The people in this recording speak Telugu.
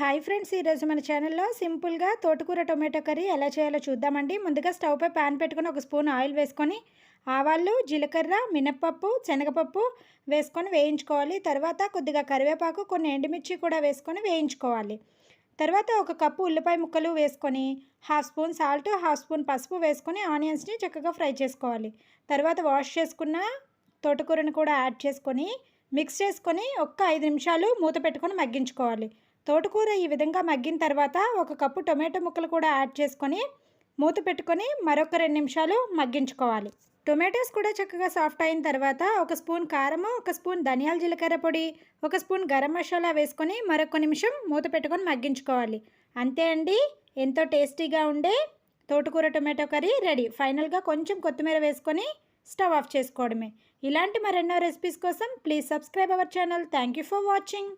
హాయ్ ఫ్రెండ్స్ ఈరోజు మన ఛానల్లో సింపుల్గా తోటకూర టొమాటో కర్రీ ఎలా చేయాలో చూద్దామండి. ముందుగా స్టవ్ పై ప్యాన్ పెట్టుకొని ఒక స్పూన్ ఆయిల్ వేసుకొని ఆవాలు జీలకర్ర మినప్పప్పు శనగపప్పు వేసుకొని వేయించుకోవాలి. తర్వాత కొద్దిగా కరివేపాకు కొన్ని ఎండుమిర్చి కూడా వేసుకొని వేయించుకోవాలి. తర్వాత ఒక కప్పు ఉల్లిపాయ ముక్కలు వేసుకొని half spoon salt half spoon పసుపు వేసుకొని ఆనియన్స్ని చక్కగా ఫ్రై చేసుకోవాలి. తర్వాత వాష్ చేసుకున్న తోటకూరను కూడా యాడ్ చేసుకొని మిక్స్ చేసుకొని ఒక్క ఐదు నిమిషాలు మూత పెట్టుకొని మగ్గించుకోవాలి. తోటకూర ఈ విధంగా మగ్గిన తర్వాత ఒక కప్పు టొమాటో ముక్కలు కూడా యాడ్ చేసుకొని మూత పెట్టుకొని మరొక రెండు నిమిషాలు మగ్గించుకోవాలి. టొమాటోస్ కూడా చక్కగా సాఫ్ట్ అయిన తర్వాత ఒక స్పూన్ కారము ఒక స్పూన్ ధనియాల జీలకర్ర పొడి ఒక స్పూన్ గరం మసాలా వేసుకొని మరొక నిమిషం మూత పెట్టుకొని మగ్గించుకోవాలి. అంతే అండి. ఎంతో టేస్టీగా ఉండే తోటకూర టొమాటో కర్రీ రెడీ. ఫైనల్గా కొంచెం కొత్తిమీర వేసుకొని స్టవ్ ఆఫ్ చేసుకోవడమే. ఇలాంటి మరెన్నో రెసిపీస్ కోసం please subscribe our channel. Thank you for watching.